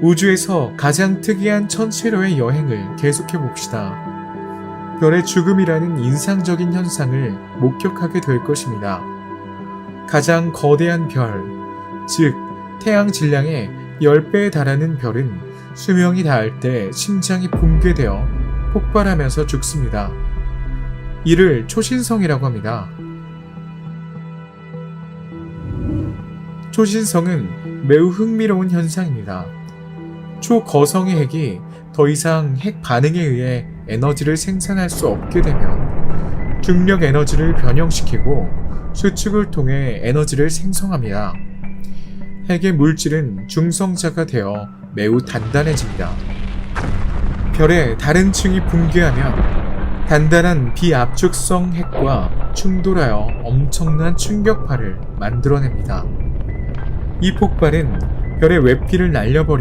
우주에서 가장 특이한 천체로의 여행을 계속해 봅시다. 별의 죽음이라는 인상적인 현상을 목격하게 될 것입니다. 가장 거대한 별, 즉 태양 질량의 10배에 달하는 별은 수명이 닿을 때 심장이 붕괴되어 폭발하면서 죽습니다. 이를 초신성이라고 합니다. 초신성은 매우 흥미로운 현상입니다. 초거성의 핵이 더 이상 핵 반응에 의해 에너지를 생산할 수 없게 되면 중력 에너지를 변형시키고 수축을 통해 에너지를 생성합니다. 핵의 물질은 중성자가 되어 매우 단단해집니다. 별의 다른 층이 붕괴하면 단단한 비압축성 핵과 충돌하여 엄청난 충격파를 만들어냅니다. 이 폭발은 별의 외피를 날려버리고